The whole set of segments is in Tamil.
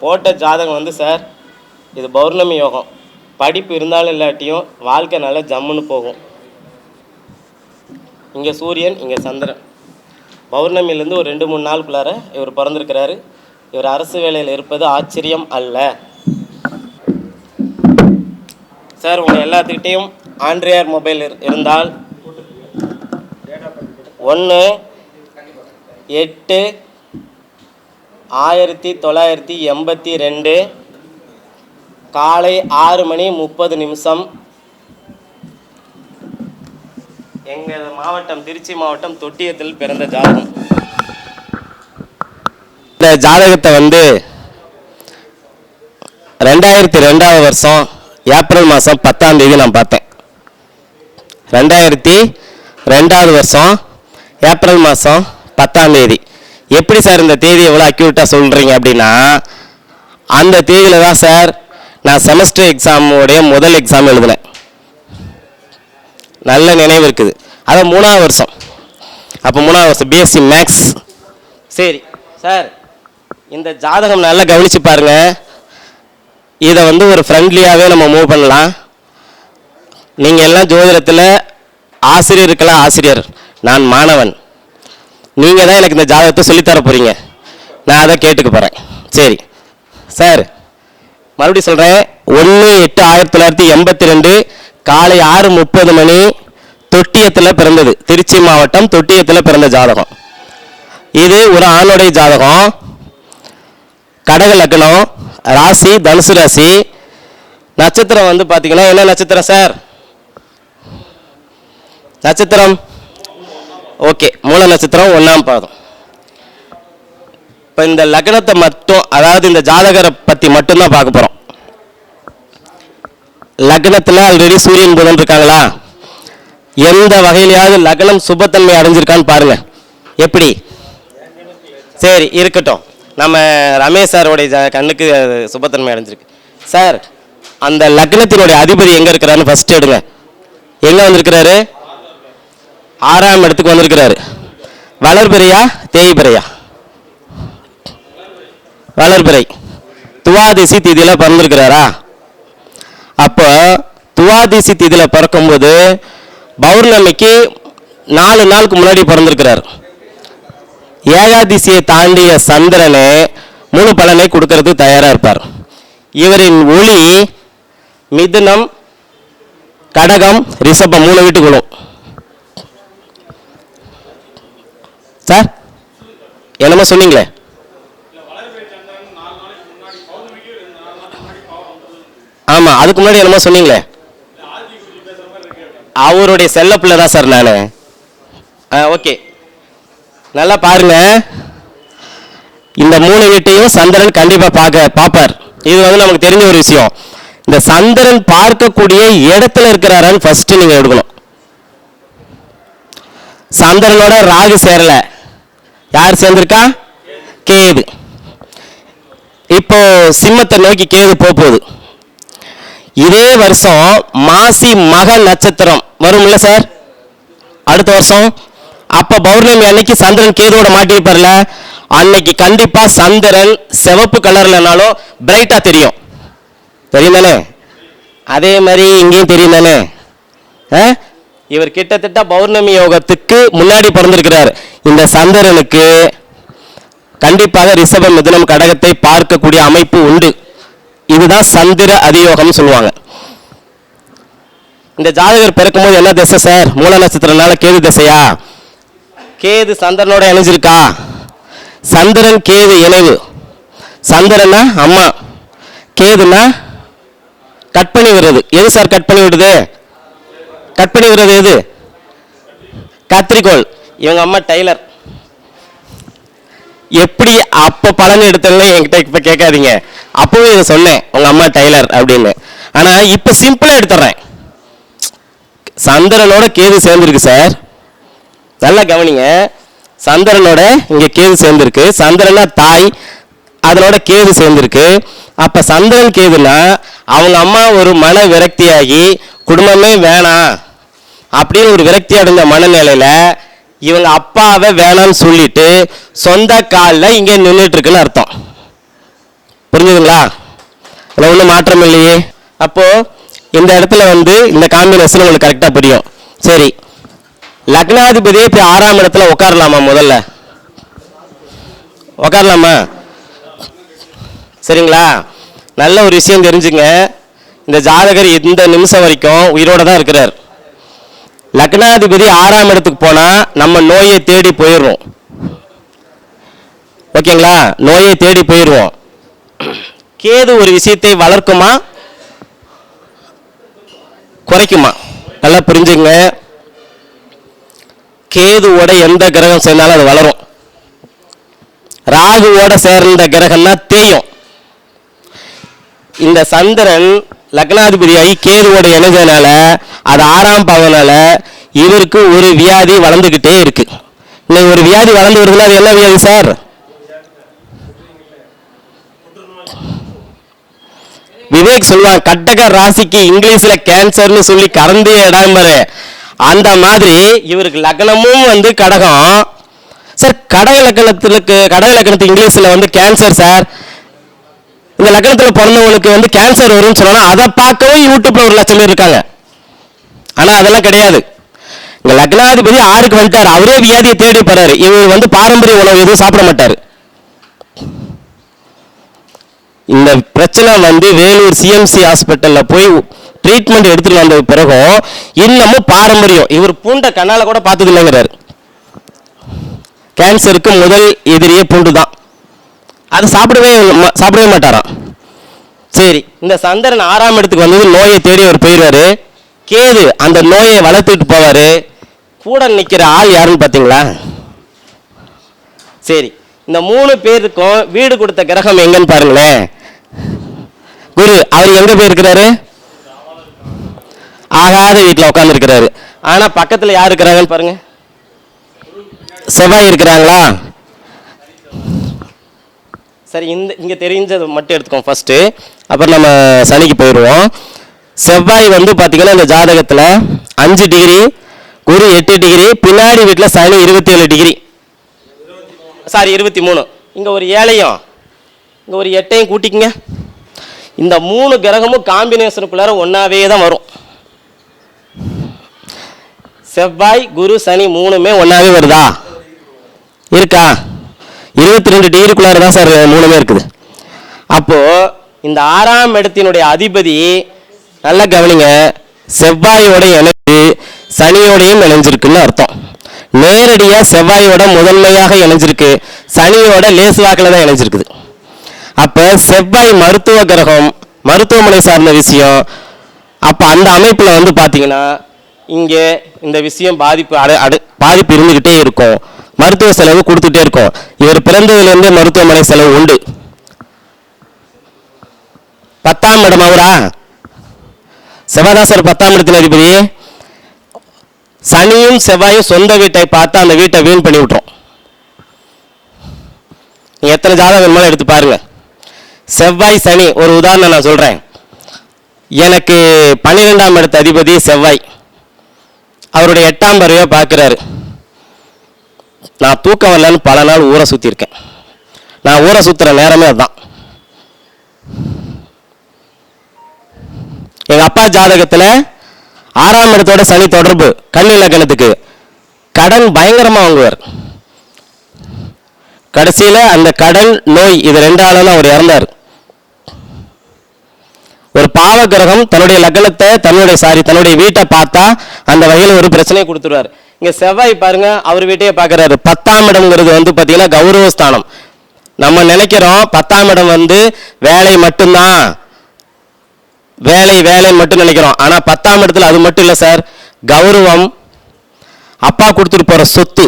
போட்ட ஜாதகம் வந்து சார் இது பௌர்ணமி யோகம். படிப்பு இருந்தாலும் இல்லாட்டியும் வாழ்க்கை நல்லா ஜம்முன்னு போகும். இங்கே சூரியன் இங்கே சந்திரன். பௌர்ணமியிலேருந்து ஒரு ரெண்டு மூணு நாளுக்குள்ளார இவர் பிறந்திருக்கிறாரு. இவர் அரசு வேலையில் இருப்பது ஆச்சரியம் அல்ல. சார் உங்கள் எல்லாத்துக்கிட்டேயும் ஆண்ட்ரியார் மொபைல் இரு- இருந்தால் ஒன்று எட்டு ஆயிரத்தி தொள்ளாயிரத்தி எண்பத்தி ரெண்டு காலை ஆறு மணி முப்பது நிமிஷம். எங்கள் மாவட்டம் திருச்சி மாவட்டம் தொட்டியத்தில் பிறந்த ஜாதகம். இந்த ஜாதகத்தை வந்து ரெண்டாயிரத்தி ரெண்டாவது வருஷம் ஏப்ரல் மாதம் பத்தாம் தேதி நான் பார்த்தேன். ரெண்டாயிரத்தி ரெண்டாவது வருஷம் ஏப்ரல் மாதம் பத்தாம் தேதி. எப்படி சார் இந்த தேதி எவ்வளோ அக்யூரேட்டாக சொல்கிறீங்க அப்படின்னா அந்த தேதியில் தான் சார் நான் செமஸ்டர் எக்ஸாமுடைய முதல் எக்ஸாம் எழுதினேன். நல்ல நினைவு இருக்குது. அதான் மூணாவது வருஷம். அப்போ மூணாவது வருஷம் பிஎஸ்சி மேக்ஸ் சரி சார் இந்த ஜாதகம் நல்லா கவனித்து பாருங்கள் இதை வந்து ஒரு ஃப்ரெண்ட்லியாகவே நம்ம மூவ் பண்ணலாம். நீங்கள் எல்லாம் ஜோதிடத்தில் ஆசிரியருக்கெல்லாம் ஆசிரியர். நான் மாணவன். நீங்கள் தான் எனக்கு இந்த ஜாதகத்தை சொல்லித்தர போகிறீங்க நான் அதை கேட்டுக்க போகிறேன் சரி. சார் மறுபடியும் சொல்கிறேன் ஒன்று எட்டு ஆயிரத்தி தொள்ளாயிரத்தி எண்பத்தி ரெண்டு காலை ஆறு முப்பது மணி தொட்டியத்தில் பிறந்தது. திருச்சி மாவட்டம் தொட்டியத்தில் பிறந்த ஜாதகம். இது ஒரு ஆணுடைய ஜாதகம். கடக லக்னம் ராசி தனுசு ராசி. நட்சத்திரம் வந்து பார்த்தீங்கன்னா என்ன நட்சத்திரம் சார்? நட்சத்திரம். ஓகே மூல நட்சத்திரம் ஒன்றாம் பாதம். இப்போ இந்த லக்னத்தை மட்டும் அதாவது இந்த ஜாதகரை பற்றி மட்டும்தான் பார்க்க போகிறோம் லக்னத்தில் ஆல்ரெடி சூரியன் புதன் இருக்காங்களா? எந்த வகையிலையாவது லக்னம் சுபத்தன்மை அடைஞ்சிருக்கான்னு பாருங்கள் எப்படி? சரி இருக்கட்டும். நம்ம ரமேஷ் சாரோடைய ஜ- கண்ணுக்கு சுபத்தன்மை அடைஞ்சிருக்கு. சார் அந்த லக்னத்தினுடைய அதிபதி எங்கே இருக்கிறாருன்னு ஃபர்ஸ்ட் எடுங்க. எங்கே வந்திருக்கிறாரு? ஆறாம் இடத்துக்கு வந்திருக்கிறாரு. வளர்பிறையா தேய்பிறையா? வளர்பிறை. துவாதிசி திதியில் பிறந்திருக்கிறாரா? அப்போ துவாதிசி திதியில் பிறக்கும்போது பௌர்ணமிக்கு நாலு நாளுக்கு முன்னாடி பிறந்திருக்கிறார். ஏகாதிசியை தாண்டிய சந்திரனே முழு பலனை கொடுக்கறதுக்கு தயாராக இருப்பார். இவரின் ஒளி மிதுனம் கடகம் ரிஷபம் மூணு வீட்டுக்குள்ளும் சார்? என்னமோ சொன்னீங்களே. ஆமாம் அதுக்கு முன்னாடி என்னமோ சொன்னீங்களே. அவருடைய செல்ல பிள்ளை தான் சார் நான். ஆ ஓகே. நல்லா பாருங்க. இந்த மூணு வீட்டையும் சந்திரன் கண்டிப்பாக பார்க்க பார்ப்பார். இது வந்து நமக்கு தெரிஞ்ச ஒரு விஷயம். இந்த சந்திரன் பார்க்கக்கூடிய இடத்துல இருக்கிறாரான்னு ஃபர்ஸ்ட் நீங்கள் எடுக்கணும். சந்திரனோட ராகு சேரலை. யார் சேர்ந்திருக்கா? கேது. இப்போ சிம்மத்தை நோக்கி கேது போக போகுது இதே வருஷம் மாசி மக நட்சத்திரம் வரும்ல சார் அடுத்த வருஷம்? அப்ப பௌர்ணமி அன்னைக்கு சந்திரன் கேதுவோட மாட்டிருப்பார்ல அன்னைக்கு கண்டிப்பா சந்திரன் சிவப்பு கலர்லனாலும் பிரைட்டா தெரியும் தெரியும். தானே அதே மாதிரி இங்கேயும் தெரியும் தானே ஆ? இவர் கிட்டத்தட்ட பௌர்ணமி யோகத்துக்கு முன்னாடி பிறந்திருக்கிறார். இந்த சந்திரனுக்கு கண்டிப்பாக ரிஷப மிதனம் கடகத்தை பார்க்கக்கூடிய அமைப்பு உண்டு. இதுதான் சந்திர அதியோகம்னு சொல்லுவாங்க. இந்த ஜாதகர் பிறக்கும்போது என்ன திசை சார்? மூல நட்சத்திரனால கேது திசையா? கேது சந்திரனோட இணைஞ்சிருக்கா? சந்திரன் கேது இணைவு. சந்திரனா அம்மா. கேதுனா கட் பண்ணி விடுறது. எது சார் கட் பண்ணி விடுது கட் பண்ணி விடுறது எது? கத்திரிக்கோள். இவங்க அம்மா டைலர் எப்படி அப்போ பலன் எடுத்தேன்னு என்கிட்ட இப்போ கேட்காதீங்க. அப்பவும் இதை சொன்னேன் உங்க அம்மா டைலர் அப்படின்னு. ஆனா இப்போ சிம்பிளா எடுத்துறேன் சந்திரனோட கேது சேர்ந்துருக்கு சார். நல்லா கவனிங்க. சந்திரனோட இங்க கேது சேர்ந்துருக்கு. சந்திரனா தாய் அதனோட கேது சேர்ந்துருக்கு. அப்போ சந்திரன் கேதுனா அவங்க அம்மா ஒரு மன விரக்தியாகி குடும்பமே வேணாம். அப்படின்னு ஒரு விரக்தி அடைந்த மனநிலையில் இவங்க அப்பாவை வேணாம்னு சொல்லிட்டு சொந்த காலில் இங்கே நின்றுட்டுருக்குன்னு அர்த்தம். புரிஞ்சுதுங்களா? இல்லை ஒன்றும் மாற்றம் இல்லையே. அப்போது இந்த இடத்துல வந்து இந்த காம்பினேஷன் உங்களுக்கு கரெக்டாக புரியும். சரி. லக்னாதிபதியே இப்போ ஆறாம் இடத்துல உட்காரலாமா முதல்ல? உட்காரலாமா? சரிங்களா? நல்ல ஒரு விஷயம் தெரிஞ்சுங்க. இந்த ஜாதகர் இந்த நிமிஷம் வரைக்கும் உயிரோட தான் இருக்கிறார். லக்னாதிபதி ஆறாம் இடத்துக்கு போனால் நம்ம நோயை தேடி போயிடுவோம் ஓகேங்களா? நோயை தேடி போயிடுவோம் கேது ஒரு விஷயத்தை வளர்க்குமா? குறைக்குமா? நல்லா புரிஞ்சுங்க. கேதுவோட எந்த கிரகம் சேர்ந்தாலும் அது வளரும். ராகுவோட சேர்ந்த கிரகம்னா தேயும் இந்த சந்திரன் லக்னாதிபதியாகி கேதுவோட இணைஞ்சதுனால அது ஆறாம் பாவனால இவருக்கு ஒரு வியாதி வளர்ந்துக்கிட்டே இருக்கு. இன்னைக்கு ஒரு வியாதி வளர்ந்து வருதுன்னா அது என்ன வியாதி சார்? விவேக் சொல்லுவான் கட்டக ராசிக்கு இங்கிலீஷ்ல கேன்சர்னு சொல்லி கறந்தே இடாமரு அந்த மாதிரி இவருக்கு லக்னமும் வந்து கடகம். சார் கடக லக்னத்துக்கு கடக லக்னத்துக்கு இங்கிலீஷில் வந்து கேன்சர் சார். இந்த லக்னத்துல பிறந்தவங்களுக்கு வந்து கேன்சர் வரும்னு சொன்னா அதை பார்க்கவும் யூடியூப்பில் ஒரு லட்சம் பேர் இருக்காங்க. ஆனால் அதெல்லாம் கிடையாது. இங்க லக்னாதிபதி ஆறுக்கு வந்துட்டார். அவரே வியாதியை தேடி போறாரு. இவர் வந்து பாரம்பரிய உணவு எதுவும் சாப்பிட மாட்டார். இந்த பிரச்சனை வந்து வேலூர் சிஎம்சி ஹாஸ்பிட்டலில் போய் ட்ரீட்மெண்ட் எடுத்துகிட்டு வந்த பிறகும் இன்னமும் பாரம்பரியம். இவர் பூண்ட கண்ணால் கூட பார்த்தது இல்லைங்கிறாரு கேன்சருக்கு முதல் எதிரியே பூண்டு தான் அது சாப்பிடவே சாப்பிடவே மாட்டாராம். சரி இந்த சந்திரன் ஆறாம் இடத்துக்கு வந்தது நோயை தேடி அவர் போயிடுவாரு. கேது அந்த நோயை வளர்த்துட்டு போவார். கூட நிற்கிற ஆள் யாருன்னு பார்த்தீங்களா சரி இந்த மூணு பேருக்கும் வீடு கொடுத்த கிரகம் எங்கன்னு பாருங்களேன். குரு அவர் எங்க போயிருக்கிறாரு? ஆகாத வீட்டில் உட்காந்துருக்கிறாரு ஆனால் பக்கத்தில் யார் இருக்கிறாங்கன்னு பாருங்க. செவ்வாய் இருக்கிறாங்களா? சரி இந்த இங்கே தெரிஞ்சது மட்டும் எடுத்துக்கோம் ஃபஸ்ட்டு அப்புறம் நம்ம சனிக்கு போயிடுவோம். செவ்வாய் வந்து பார்த்திங்கன்னா இந்த ஜாதகத்தில் அஞ்சு டிகிரி குரு எட்டு டிகிரி பின்னாடி வீட்டில் சனி இருபத்தி ஏழு டிகிரி சாரி இருபத்தி மூணு இங்கே ஒரு ஏழையும் இங்கே ஒரு எட்டையும் கூட்டிக்கங்க. இந்த மூணு கிரகமும் காம்பினேஷனுக்குள்ளார ஒன்றாவே தான் வரும். செவ்வாய் குரு சனி மூணுமே ஒன்றாவே வருதா? இருக்கா? இருபத்தி ரெண்டு டிகிரிக்குள்ளார தான் சார் மூணுமே இருக்குது. அப்போது இந்த ஆறாம் இடத்தினுடைய அதிபதி நல்லா கவனிங்க செவ்வாயோட இணைஞ்சு சனியோடையும் இணைஞ்சிருக்குன்னு அர்த்தம். நேரடியாக செவ்வாயோட முதன்மையாக இணைஞ்சிருக்கு சனியோட லேசுவாக்கில் தான் இணைஞ்சிருக்குது. அப்போ செவ்வாய் மருத்துவ கிரகம் மருத்துவமனை சார்ந்த விஷயம். அப்போ அந்த அமைப்பில் வந்து பார்த்தீங்கன்னா இங்கே இந்த விஷயம் பாதிப்பு அடு அடு பாதிப்பு இருந்துக்கிட்டே இருக்கும். மருத்துவ செலவு கொடுத்துட்டே இருக்கோம். இவர் பிறந்ததுலேருந்தே மருத்துவமனை செலவு உண்டு. பத்தாம் இடம் அவரா சிவதாசர் பத்தாம் இடத்தின் அதிபதி. சனியும் செவ்வாயும் சொந்த வீட்டை பார்த்து அந்த வீட்டை வீண் பண்ணி விட்டுரும். எத்தனை ஜாதகம் வேணுமோ எடுத்து பாருங்க. செவ்வாய் சனி ஒரு உதாரணம் நான் சொல்றேன். எனக்கு பன்னிரெண்டாம் இடத்து அதிபதி செவ்வாய். அவருடைய எட்டாம் பறவையை பார்க்குறாரு. நான் தூக்கம் வரலன்னு பல நாள் ஊரை சுற்றிருக்கேன் நான் ஊரை சுற்றுற நேரமே அதுதான் எங்கள் அப்பா ஜாதகத்தில் ஆறாம் இடத்தோட சனி தொடர்பு கண் இலக்கணத்துக்கு கடன் பயங்கரமாக வாங்குவார். கடைசியில் அந்த கடன் நோய் இது ரெண்டால அவர் இறந்தார். ஒரு பாவ கிரகம் தன்னுடைய லக்னத்தை தன்னுடைய சாரி தன்னுடைய வீட்டை பார்த்தா அந்த வகையில் ஒரு பிரச்சனையை கொடுத்துருவார். இங்கே செவ்வாய் பாருங்க அவர் வீட்டையே பார்க்கறாரு பத்தாம் இடம்ங்கிறது வந்து பார்த்தீங்கன்னா கௌரவஸ்தானம் நம்ம நினைக்கிறோம் பத்தாம் இடம் வந்து வேலை மட்டும்தான். வேலை வேலை மட்டும் நினைக்கிறோம். ஆனால் பத்தாம் இடத்துல அது மட்டும் இல்லை சார். கௌரவம் அப்பா கொடுத்துட்டு போகிற சொத்து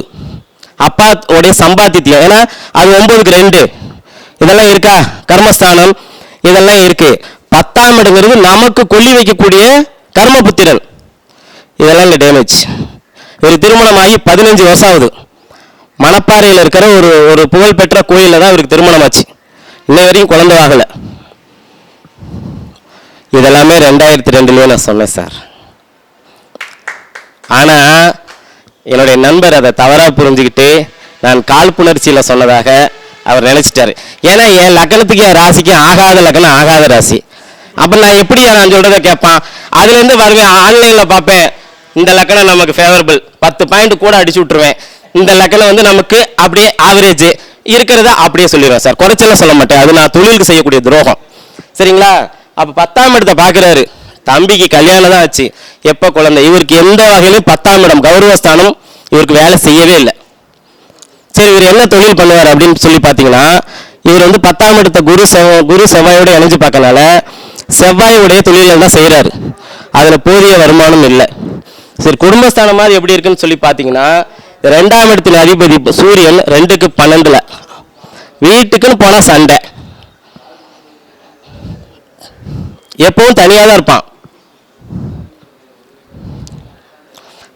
அப்பா உடைய சம்பாத்தியம் ஏன்னா அது ஒன்பதுக்கு ரெண்டு. இதெல்லாம் இருக்கா? கர்மஸ்தானம். இதெல்லாம் இருக்கு. பத்தாம் இடங்கிறது நமக்கு கொல்லி வைக்கக்கூடிய கர்மபுத்திரன் இதெல்லாம் இங்கே டேமேஜ் ஒரு திருமணம் ஆகி பதினஞ்சு வருஷம் ஆகுது மணப்பாறையில் இருக்கிற ஒரு ஒரு புகழ்பெற்ற கோயிலில் தான் இவருக்கு திருமணம் ஆச்சு இன்ன வரையும் குழந்தை ஆகலை இதெல்லாமே ரெண்டாயிரத்தி ரெண்டுலேயே நான் சொன்னேன் சார். ஆனால் என்னுடைய நண்பர் அதை தவறாக புரிஞ்சுக்கிட்டு நான் காழ்ப்புணர்ச்சியில் சொன்னதாக அவர் நினைச்சிட்டாரு. ஏன்னா என் லக்னத்துக்கு என் ராசிக்கு ஆகாத லக்னம் ஆகாத ராசி. அப்போ நான் எப்படி நான் சொல்கிறத கேட்பான். அதுலேருந்து பாருங்க வருவேன் பார்ப்பேன். இந்த லக்கணம் நமக்கு ஃபேவரபிள் பத்து பாயிண்ட் கூட அடிச்சு விட்டுருவேன். இந்த லக்கணம் வந்து நமக்கு அப்படியே ஆவரேஜ் இருக்கிறத அப்படியே சொல்லிடுவேன் சார் குறைச்சல சொல்ல மாட்டேன். அது நான் தொழிலுக்கு செய்யக்கூடிய துரோகம். சரிங்களா? அப்போ பத்தாம் இடத்தை பார்க்குறாரு. தம்பிக்கு கல்யாணம் தான் ஆச்சு. எப்போ குழந்தை? இவருக்கு எந்த வகையிலும் பத்தாம் இடம். கௌரவஸ்தானம் இவருக்கு வேலை செய்யவே இல்லை. சரி இவர் என்ன தொழில் பண்ணுவார் அப்படின்னு சொல்லி பார்த்தீங்கன்னா இவர் வந்து பத்தாம் இடத்த குரு செவ் குரு செவ்வாயோட இணைஞ்சு பார்க்கறனால செவ்வாயுடைய தொழில்கள் தான் செய்கிறாரு அதில் போதிய வருமானம் இல்லை. சரி குடும்பஸ்தானம் மாதிரி எப்படி இருக்குன்னு சொல்லி பார்த்தீங்கன்னா ரெண்டாம் இடத்தின் அதிபதி சூரியன் ரெண்டுக்கு பன்னெண்டுல. வீட்டுக்குன்னு போனால் சண்டை. எப்பவும் தனியாக தான் இருப்பான்.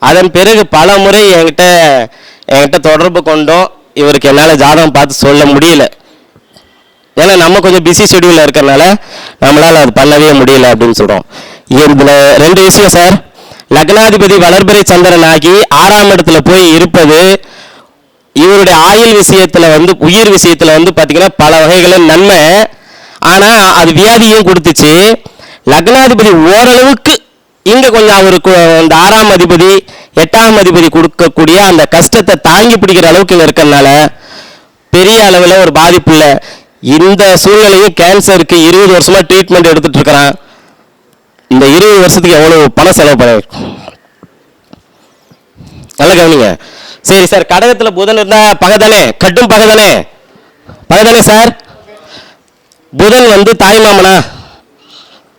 அதன் பிறகு பல முறை என்கிட்ட என்கிட்ட தொடர்பு கொண்டோம். இவருக்கு என்னால் ஜாதகம் பார்த்து சொல்ல முடியல. ஏன்னா நம்ம கொஞ்சம் பிஸி ஷெடியூலில் இருக்கிறனால நம்மளால் அது பண்ணவே முடியல அப்படின்னு சொல்கிறோம் இதில் ரெண்டு விஷயம் சார் லக்னாதிபதி வளர்பிறை சந்திரன் ஆகி ஆறாம் இடத்துல போய் இருப்பது இவருடைய ஆயுள் விஷயத்தில் வந்து உயிர் விஷயத்தில் வந்து பார்த்தீங்கன்னா பல வகைகளில் நன்மை. ஆனால் அது வியாதியும் கொடுத்துச்சு. லக்னாதிபதி ஓரளவுக்கு இங்கே கொஞ்சம் அவருக்கு அந்த ஆறாம் அதிபதி எட்டாம் அதிபதி கொடுக்கக்கூடிய அந்த கஷ்டத்தை தாங்கி பிடிக்கிற அளவுக்கு இங்கே இருக்கிறதுனால பெரிய அளவில் ஒரு பாதிப்பு இல்லை. இந்த சூழ்நிலையும் கேன்சருக்கு இருபது வருஷமாக ட்ரீட்மெண்ட் எடுத்துகிட்டு இருக்கிறான். இந்த இருபது வருஷத்துக்கு எவ்வளவு பணம் செலவு பண்ணிருக்கும் நல்லா கவனிங்க. சரி சார் கடகத்தில் புதன் இருந்தா பகை தானே கட்டும் பகை தானே பகை தானே சார்? புதன் வந்து தாய்மாமனா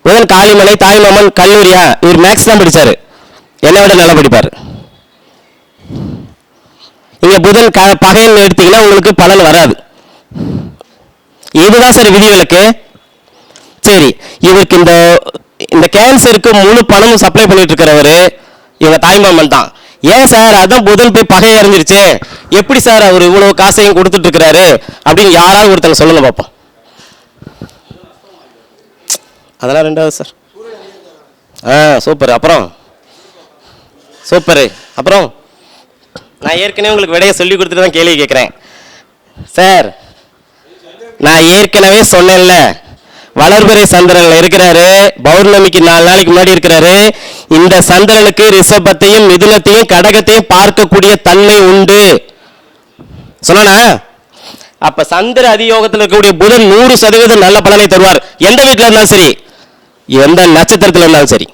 புதன் காளிமலை தாய்மாமன் கல்லூரியா? இவர் மேக்ஸ் தான் படித்தார் என்னை விட நல்லா படிப்பார். இங்கே புதன் க பகைன்னு எடுத்தீங்கன்னா உங்களுக்கு பலன் வராது. இதுதான் சார் விதிவிலக்கு. சரி இவருக்கு இந்த இந்த கேன்சருக்கு முழு பணமும் சப்ளை பண்ணிட்டு இருக்கிறவரு இவங்க தாய்மாமன் தான். ஏன் சார்? அதான் புதன் போய் பகை அறிஞ்சிருச்சு. எப்படி சார் அவர் இவ்வளவு காசையும் கொடுத்துட்டு இருக்கிறாரு அப்படின்னு யாராவது ஒருத்தங்க சொல்லுங்க பார்ப்போம் அதெல்லாம் ரெண்டாவது சார். ஆ சூப்பர் அப்புறம்? சூப்பரு அப்புறம்? நான் ஏற்கனவே உங்களுக்கு விடையை சொல்லி கொடுத்துட்டு தான் கேள்வி கேட்குறேன். சார் நான் ஏற்கனவே சொன்னேன்ல. வளர்பிறை சந்திரன்ல இருக்கிறாரு. பௌர்ணமிக்கு நாலு நாளைக்கு முன்னாடி இருக்கிறாரு. இந்த சந்திரனுக்கு ரிஷபத்தையும் மிதுனத்தையும் கடகத்தையும் பார்க்கக்கூடிய தன்மை உண்டு. சொன்னா அப்ப சந்திர அதியோகத்தில் இருக்கக்கூடிய புதன் நூறு சதவீதம் நல்ல பலனை தருவார். எந்த வீட்டில் இருந்தாலும் சரி. எந்த நட்சத்திரத்தில் இருந்தாலும் சரி.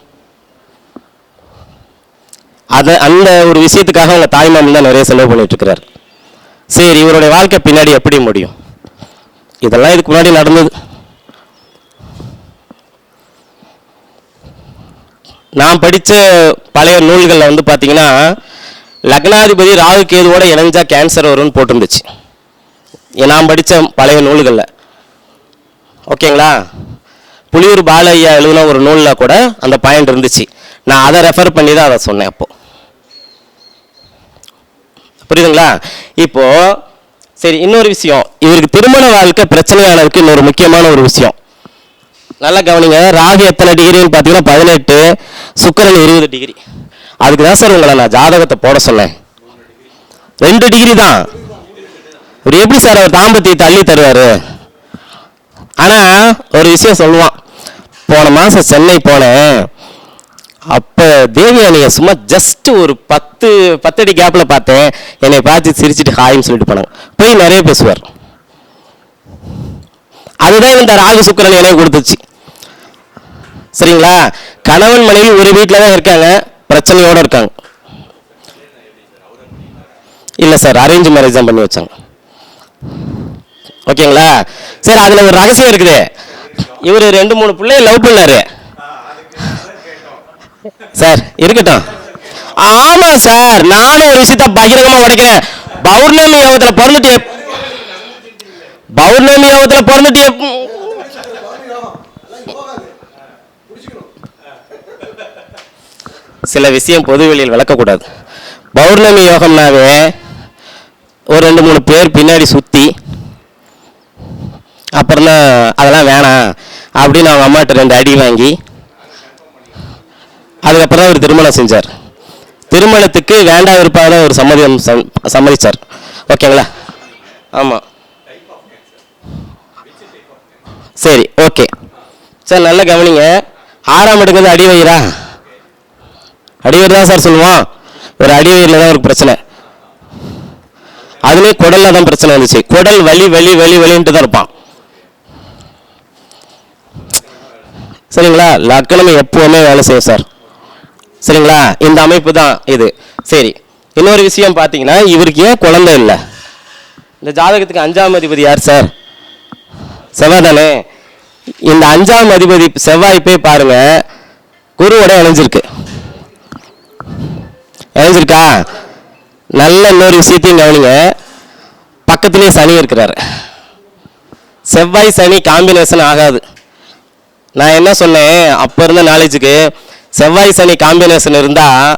அத அந்த ஒரு விஷயத்துக்காக அவங்க தாய்மாமன் தான் நிறைய செலவு பண்ணிட்டு இருக்கிறார். சரி இவருடைய வாழ்க்கை பின்னாடி எப்படி முடியும்? இதெல்லாம் இதுக்கு முன்னாடி நடந்தது. நான் படித்த பழைய நூல்களில் வந்து பார்த்தீங்கன்னா லக்னாதிபதி ராகு கேதுவோட இணைஞ்சா கேன்சர் வரும்னு போட்டிருந்துச்சு. நான் படித்த பழைய நூல்களில். ஓகேங்களா? புளியூர் பாலையா எழுதின ஒரு நூலில் கூட அந்த பாயிண்ட் இருந்துச்சு. நான் அதை ரெஃபர் பண்ணி தான் அதை சொன்னேன் அப்போது புரியுதுங்களா? இப்போது சரி இன்னொரு விஷயம். இவருக்கு திருமண வாழ்க்கை பிரச்சனையானதுக்கு இன்னொரு முக்கியமான ஒரு விஷயம். நல்லா கவனிங்க. ராகு எத்தனை டிகிரின்னு பார்த்தீங்கன்னா பதினெட்டு சுக்கரன் இருபது டிகிரி அதுக்கு தான் சார் உங்களை நான் ஜாதகத்தை போட சொன்னேன். ரெண்டு டிகிரி தான். இவர் எப்படி சார் அவர் தாம்பத்தியத்தை தள்ளி தருவார்? ஆனால் ஒரு விஷயம் சொல்லுவான். போன மாதம் சென்னை போனேன். அப்போ தேவி அணியை சும்மா ஜஸ்ட் ஒரு பத்து பத்தடி கேப்பில் பார்த்தேன். என்னை பார்த்து சிரிச்சிட்டு ஹாய்னு சொல்லிட்டு போனாங்க. போய் நிறைய பேசுவார். அதுதான் இந்த ராகு சுக்கரன் எனக்கு கொடுத்துச்சு. சரிங்களா? கணவன் மனைவி ஒரு வீட்டில் தான் இருக்காங்க. பிரச்சனையோட இருக்காங்க. இல்லை சார் அரேஞ்ச் மேரேஜ் தான் பண்ணி வச்சாங்க. ஓகேங்களா சரி அதில் ஒரு ரகசியம் இருக்குது. இவர் ரெண்டு மூணு பிள்ளைய லவ் பண்ணாரு. சார் இருக்கட்டும். ஆமா சார் நானும் ஒரு விஷயத்த பகிரங்கமா உடைக்கிறேன் பௌர்ணமி யோகத்துல பிறந்துட்டு பௌர்ணமி யோகத்துல பிறந்துட்டு சில விஷயம் பொதுவெளியில் விளக்கக்கூடாது. பௌர்ணமி யோகம்னாவே ஒரு ரெண்டு மூணு பேர் பின்னாடி சுற்றி அப்புறம் தான் அதெல்லாம் வேணாம் அப்படின்னு அவங்க அம்மாட்ட ரெண்டு அடி வாங்கி அதுக்கப்புறம் தான் அவர் திருமணம் செஞ்சார். திருமணத்துக்கு வேண்டாம் விருப்பான ஒரு சம்மதம் சம்- சம்மதிச்சார். ஓகேங்களா? ஆமாம் சரி ஓகே. சார் நல்லா கவனிங்க. ஆறாம் எடுக்கிறது அடிவயிறா அடிவேர் தான் சார் சொல்லுவான். ஒரு அடிவேரில் தான் ஒரு பிரச்சனை. அதுலேயே குடலில் தான் பிரச்சனை வந்துச்சு. குடல் வலி வலி வலி வலின்ட்டு தான் இருப்பான். சரிங்களா? லக்கணம் எப்பவுமே வேலை செய்யும் சார். சரிங்களா? இந்த அமைப்பு தான் இது. சரி. இன்னொரு விஷயம் பார்த்தீங்கன்னா இவருக்கு ஏன் குழந்தை இல்லை? இந்த ஜாதகத்துக்கு அஞ்சாம் அதிபதி யார் சார்? செவ்வாய் தானே? இந்த அஞ்சாம் அதிபதி செவ்வாய் போய் பாருங்க குருவோட இணைஞ்சிருக்கு. எழுந்திருக்கா? நல்ல இன்னொரு விஷயத்தையும் கவனிங்க. பக்கத்திலே சனி இருக்கிறார். செவ்வாய் சனி காம்பினேஷன் ஆகாது. நான் என்ன சொன்னேன்? அப்போ இருந்த நாலேஜுக்கு செவ்வாய் சனி காம்பினேஷன் இருந்தால்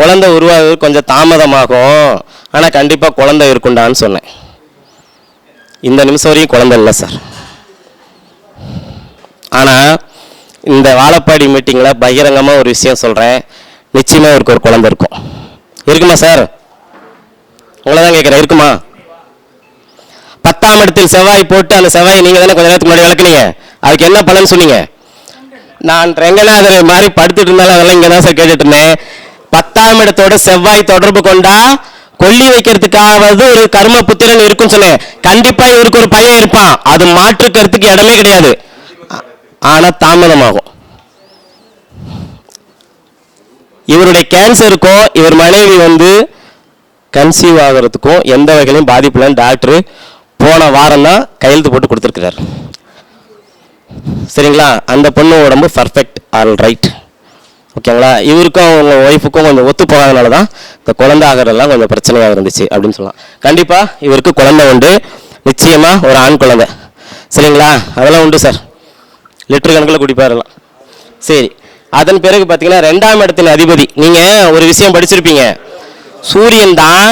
குழந்தை உருவாகுது கொஞ்சம் தாமதமாகும். ஆனால் கண்டிப்பாக குழந்தை இருக்குண்டான்னு சொன்னேன். இந்த நிமிஷம் வரையும் குழந்தை இல்லை சார். ஆனால் இந்த வாழப்பாடி மீட்டிங்கில் பகிரங்கமாக ஒரு விஷயம் சொல்கிறேன் நிச்சயமாக இவருக்கு ஒரு குழந்தை இருக்கும். இருக்குமா சார் உங்களை தான் கேட்குறேன் இருக்குமா? பத்தாம் இடத்தில் செவ்வாய் போட்டு அந்த செவ்வாய் நீங்கள் தானே கொஞ்ச நேரத்துக்கு முன்னாடி விளக்குனீங்க. அதுக்கு என்ன பலன் சொன்னீங்க? நான் ரெங்கநாதர் மாதிரி படுத்துட்டு இருந்தாலும் அதெல்லாம் இங்கே தான் சார் கேட்டுட்டு இருந்தேன். பத்தாம் இடத்தோட செவ்வாய் தொடர்பு கொண்டா கொல்லி வைக்கிறதுக்காவது ஒரு கர்ம புத்திரன் இருக்குன்னு சொன்னேன். கண்டிப்பா இவருக்கு ஒரு பையன் இருப்பான். அது மாற்றுக்கிறதுக்கு இடமே கிடையாது. ஆனால் ஆனா தாமதமாகும். இவருடைய கேன்சருக்கும் இவர் மனைவி வந்து கன்சீவ் ஆகிறதுக்கும் எந்த வகையிலையும் பாதிப்பு டாக்டரு போன வாரம் தான் கையெழுத்து போட்டு கொடுத்துருக்கிறார். சரிங்களா? அந்த பொண்ணு உடம்பு பர்ஃபெக்ட் ஆல் ரைட் ஓகேங்களா? இவருக்கும் அவங்க ஒய்ஃபுக்கும் கொஞ்சம் ஒத்து போகாதனால தான் இந்த குழந்தை ஆகிறதெல்லாம் கொஞ்சம் பிரச்சனையாக இருந்துச்சு அப்படின்னு சொல்லலாம். கண்டிப்பாக இவருக்கு குழந்தை உண்டு. நிச்சயமாக ஒரு ஆண் குழந்தை. சரிங்களா? அதெல்லாம் உண்டு சார். லிட்டர் கணக்கில் குடிப்பாரெல்லாம் சரி. அதன் பிறகு பார்த்தீங்கன்னா ரெண்டாம் இடத்தின் அதிபதி. நீங்கள் ஒரு விஷயம் படிச்சிருப்பீங்க. சூரியன் தான்.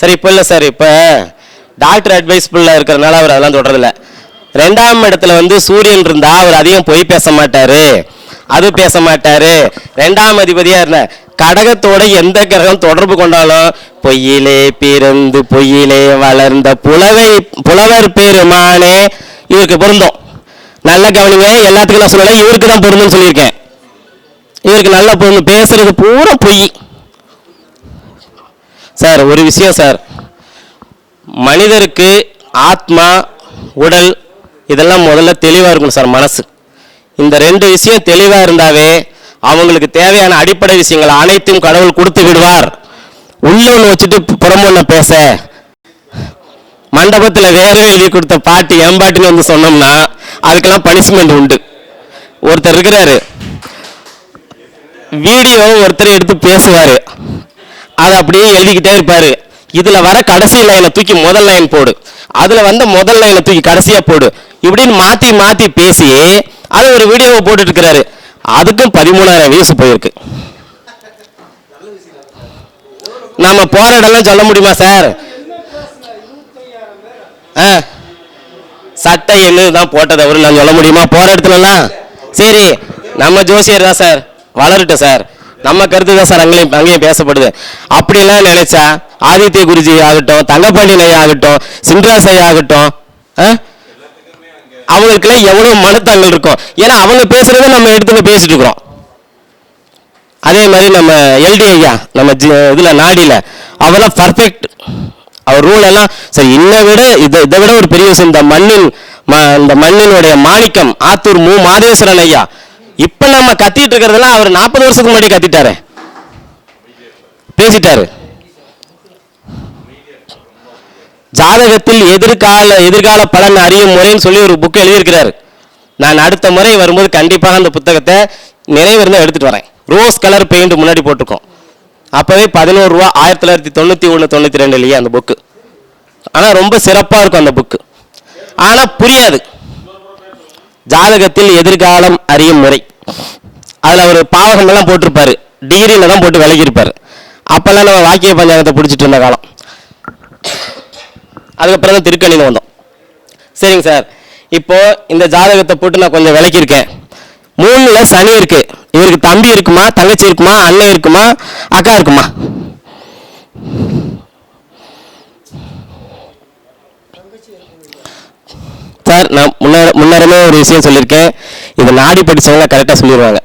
சரி இப்போ இல்லை சார் இப்போ டாக்டர் அட்வைஸ்ஃபுல்லாக இருக்கிறனால அவர் அதெல்லாம் தொடரதில்ல ரெண்டாம் இடத்துல வந்து சூரியன் இருந்தால் அவர் அதிகம் பொய் பேச மாட்டார். அது பேச மாட்டார். ரெண்டாம் அதிபதியாக இருந்த கடகத்தோட எந்த கிரகம் தொடர்பு கொண்டாலும் பொய்யிலே பிறந்து பொய்யிலே வளர்ந்த புலவை புலவர் பெருமானே இவருக்கு பொருந்தும். நல்ல கவனிங்க. எல்லாத்துக்கும் நான் சொல்லலை. இவருக்கு தான் பொருந்தும்னு சொல்லியிருக்கேன். இவருக்கு நல்லா பொண்ணு. பேசுறது பூரா பொய். சார் ஒரு விஷயம் சார். மனிதருக்கு ஆத்மா உடல் இதெல்லாம் முதல்ல தெளிவாக இருக்கணும் சார் மனசு. இந்த ரெண்டு விஷயம் தெளிவாக இருந்தாவே அவங்களுக்கு தேவையான அடிப்படை விஷயங்கள் அனைத்தும் கடவுள் கொடுத்து விடுவார். உள்ள ஒன்று வச்சுட்டு புறமொன்ன பேச. மண்டபத்தில் வேற எழுதி கொடுத்த பாட்டு எம்பாட்டுன்னு வந்து சொன்னோம்னா அதுக்கெல்லாம் பனிஷ்மெண்ட் உண்டு. ஒருத்தர் இருக்கிறாரு. வீடியோ ஒருத்தர் எடுத்து பேசுவார். அதை அப்படியே எழுதிக்கிட்டே இருப்பார். இதில் வர கடைசி லைனை தூக்கி முதல் லைன் போடு. அதில் வந்த முதல் லைனை தூக்கி கடைசியாக போடு. இப்படின்னு மாற்றி மாற்றி பேசி அது ஒரு வீடியோவை போட்டுட்ருக்கிறாரு அதுக்கும் பதிமூணாயிரம் வியூஸ் போயிருக்கு. நம்ம போகிற இடம்லாம் சொல்ல முடியுமா சார் ஆ. சட்டை என்ன தான் போட்டது அவரு நான் சொல்ல முடியுமா? போகிற இடத்துலலாம். சரி நம்ம ஜோசியர் தான் சார் வளரட்டும் சார். நம்ம கருத்து தான் சார் அங்கேயும் அங்கேயும் பேசப்படுது. அப்படிலாம் நினைச்சா ஆதித்ய குருஜி ஆகட்டும் தங்கப்பாண்டி ஐயா ஆகட்டும் சின்ராஸ் ஐயா ஆகட்டும் ஆ? அவங்களுக்கெல்லாம் எவ்வளவு மனத்தாங்கல் இருக்கும். ஏன்னா அவங்க பேசுறத நம்ம எடுத்துன்னு பேசிட்டு இருக்கிறோம். அதே மாதிரி நம்ம எல்டி ஐயா நம்ம ஜி இதில் நாடியில் அவெல்லாம் பர்ஃபெக்ட் அவர் ரூல் எல்லாம் சரி இன்னை விட இதை இதை விட ஒரு பெரிய விஷயம் இந்த மண்ணின் ம இந்த மண்ணினுடைய மாணிக்கம் ஆத்தூர் மு. மாதேஸ்வரன் ஐயா இப்போ நம்ம கத்திட்டு இருக்கிறதெல்லாம் அவர் நாற்பது வருஷத்துக்கு முன்னாடி கத்திட்டாரு. பேசிட்டாரு. ஜாதகத்தில் எதிர்கால எதிர்கால பலன் அறியும் முறைன்னு சொல்லி ஒரு புக் எழுதியிருக்கிறாரு. நான் அடுத்த முறை வரும்போது கண்டிப்பாக அந்த புத்தகத்தை நினைவிருந்தா எடுத்துட்டு வரேன். ரோஸ் கலர் பெயிண்ட் முன்னாடி போட்டிருக்கோம். அப்போவே பதினோரு ரூபா ஆயிரத்தி தொள்ளாயிரத்தி தொண்ணூற்றி ஒன்று தொண்ணூற்றி ரெண்டு இல்லையா அந்த புக்கு ஆனால் ரொம்ப சிறப்பாக இருக்கும் அந்த புக்கு ஆனால் புரியாது. ஜாதகத்தில் எதிர்காலம் அறியும் முறை. அதில் அவர் பாவகம் எல்லாம் போட்டிருப்பாரு. டிகிரியில் தான் போட்டு விலகியிருப்பார். அப்போல்லாம் நம்ம வாக்கிய பஞ்சாங்கத்தை பிடிச்சிட்டு இருந்த காலம். அதுக்கப்புறம் தான் திருக்கணின்னு வந்தோம். சரிங்க சார். இப்போ இந்த ஜாதகத்தை போட்டு நான் கொஞ்சம் விளக்கியிருக்கேன். மூணுல சனி இருக்கு. இவருக்கு தம்பி இருக்குமா? தங்கச்சி இருக்குமா? அண்ணன் இருக்குமா? அக்கா இருக்குமா? சார் நான் முன்ன முன்னரமே ஒரு விஷயம் சொல்லியிருக்கேன். இதை நாடி படித்தவங்க கரெக்டாக சொல்லிடுவாங்க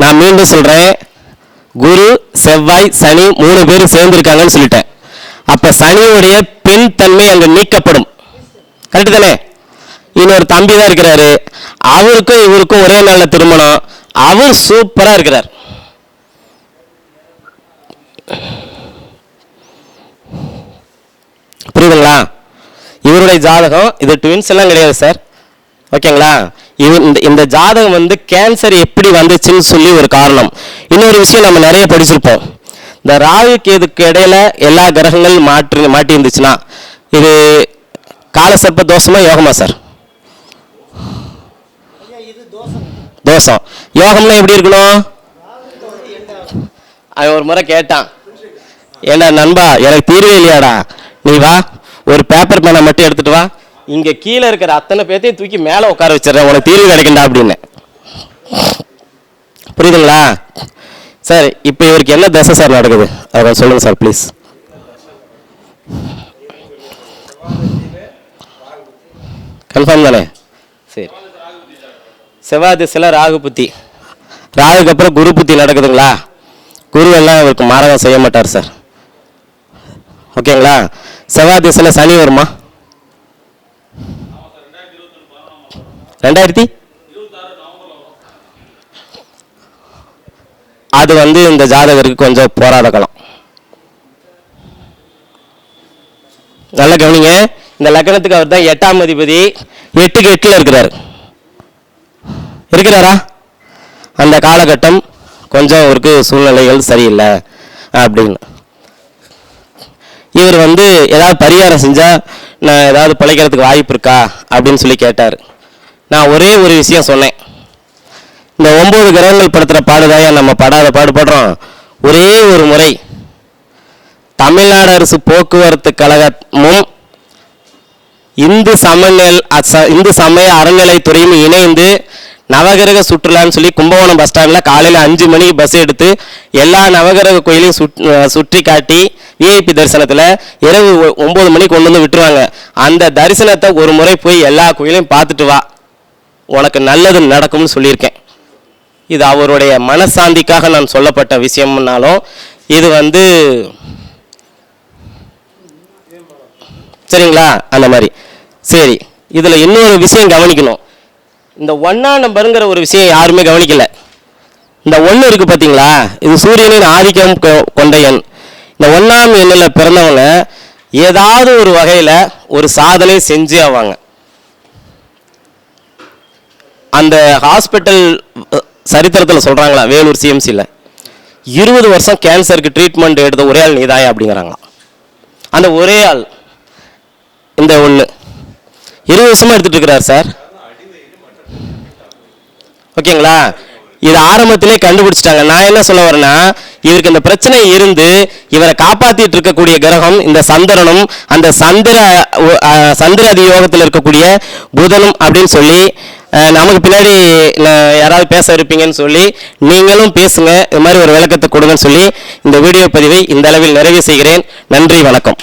நான் மீண்டும் சொல்றேன். குரு செவ்வாய் சனி மூணு பேரும் சேர்ந்துருக்காங்கன்னு சொல்லிட்டேன். அப்ப சனியுடைய பெண் தன்மை அங்கே நீக்கப்படும். கரெக்டு தானே? இன்னொரு தம்பி தான் இருக்கிறாரு. அவருக்கும் இவருக்கும் ஒரே நாள்ல திருமணம். அவர் சூப்பரா இருக்கிறார். புரியுதுங்களா? இவருடைய ஜாதகம் இது ட்வின்ஸ் எல்லாம் கிடையாது சார் ஓகேங்களா? இவர் இந்த இந்த ஜாதகம் வந்து கேன்சர் எப்படி வந்துச்சுன்னு சொல்லி ஒரு காரணம். இன்னொரு விஷயம் நம்ம நிறைய படிச்சிருப்போம். இந்த ராகு கேதுக்கு இடையில எல்லா கிரகங்கள் மாற்றி மாட்டி இருந்துச்சுன்னா இது காலசர்ப்ப தோஷமா யோகமா சார் தோஷம். யோகம்னா எப்படி இருக்கணும்? அவன் ஒரு முறை கேட்டான். ஏண்டா நண்பா எனக்கு தீர்வே இல்லையாடா? நீ வா ஒரு பேப்பர் பேனை மட்டும் எடுத்துட்டு வா. இங்க கீழே இருக்கிற அத்தனை பேர்த்தையும் தூக்கி மேலே உட்கார வச்சிடறேன். உனக்கு தீர்வு கிடைக்கண்டா அப்படின்னு. புரியுதுங்களா? சார் இப்போ இவருக்கு என்ன தசை சார் நடக்குது? அதை சொல்லுங்கள் சொல்லுங்க சார் ப்ளீஸ் கன்ஃபார்ம் தானே? சரி. செவ்வாய் திசையில் ராகு புத்தி. ராகுக்கு அப்புறம் குரு புத்தி நடக்குதுங்களா? குரு எல்லாம் இவருக்கு மாரகம் செய்ய மாட்டார் சார். ஓகேங்களா? செவ்வாய் திசையில் சனி வருமா? ரெண்டாயிரத்தி அது வந்து இந்த ஜாதகருக்கு கொஞ்சம் போராட காலம். நல்ல கவனிங்க. இந்த லக்னத்துக்கு அவர் தான் எட்டாம் அதிபதி. எட்டுக்கு எட்டில் இருக்கிறார். இருக்கிறாரா? அந்த காலகட்டம் கொஞ்சம் அவருக்கு சூழ்நிலைகள் சரியில்லை அப்படின்னு. இவர் வந்து ஏதாவது பரிகாரம் செஞ்சா நான் ஏதாவது பிழைக்கிறதுக்கு வாய்ப்பு இருக்கா அப்படின்னு சொல்லி கேட்டார். நான் ஒரே ஒரு விஷயம் சொன்னேன். இந்த ஒன்பது கிரகங்கள் படுத்துகிற பாடுதாயா நம்ம படாத பாடுபடுறோம் ஒரே ஒரு முறை தமிழ்நாடு அரசு போக்குவரத்து கழகமும் இந்து சமநில் இந்து சமய அறநிலைத்துறையும் இணைந்து நவகிரக சுற்றுலான்னு சொல்லி கும்பகோணம் பஸ் ஸ்டாண்டில் காலையில் அஞ்சு மணிக்கு பஸ் எடுத்து எல்லா நவகிரக கோயிலையும் சுட் சுற்றி காட்டி விஐபி தரிசனத்தில் இரவு ஒ- மணிக்கு கொண்டு வந்து விட்டுருவாங்க. அந்த தரிசனத்தை ஒரு முறை போய் எல்லா கோயிலையும் பார்த்துட்டு வா. உனக்கு நல்லது நடக்கும்னு சொல்லியிருக்கேன். இது அவருடைய மனசாந்திக்காக நான் சொல்லப்பட்ட விஷயம்னாலும் இது வந்து சரிங்களா? அந்த மாதிரி. சரி. இதில் இன்னொரு விஷயம் கவனிக்கணும். இந்த ஒன்னா நம்பருங்கிற ஒரு விஷயம் யாருமே கவனிக்கல. இந்த ஒன்று இருக்கு பார்த்தீங்களா இது சூரியனின் ஆதிக்கம் கொ- கொண்ட எண். இந்த ஒன்றாம் எண்ணில் பிறந்தவங்க ஏதாவது ஒரு வகையில் ஒரு சாதனை செஞ்சு ஆவாங்க. அந்த ஹாஸ்பிட்டல் சரித்திரத்தில் சொல்கிறாங்களா வேலூர் சிஎம்சியில் இருபது வருஷம் கேன்சருக்கு ட்ரீட்மெண்ட் எடுத்த ஒரே ஆள் நீதாயா அப்படிங்கிறாங்களாம். அந்த ஒரே ஆள் இந்த ஒன்று இருபது வருஷமாக எடுத்துகிட்டு இருக்கிறார் சார். ஓகேங்களா? இது ஆரம்பத்திலே கண்டுபிடிச்சிட்டாங்க. நான் என்ன சொல்ல வரேன்னா இவருக்கு இந்த பிரச்சனை இருந்து இவரை காப்பாத்திட்டு இருக்கக்கூடிய கிரகம் இந்த சந்திரனும் அந்த சந்திர சந்திர அதியோகத்தில் இருக்கக்கூடிய புதனும் அப்படின்னு சொல்லி நமக்கு பின்னாடி நான் யாராவது பேச இருப்பீங்கன்னு சொல்லி நீங்களும் பேசுங்க. இது மாதிரி ஒரு விளக்கத்தை கொடுங்கன்னு சொல்லி இந்த வீடியோ பதிவை இந்த அளவில் நிறைவு செய்கிறேன். நன்றி வணக்கம்.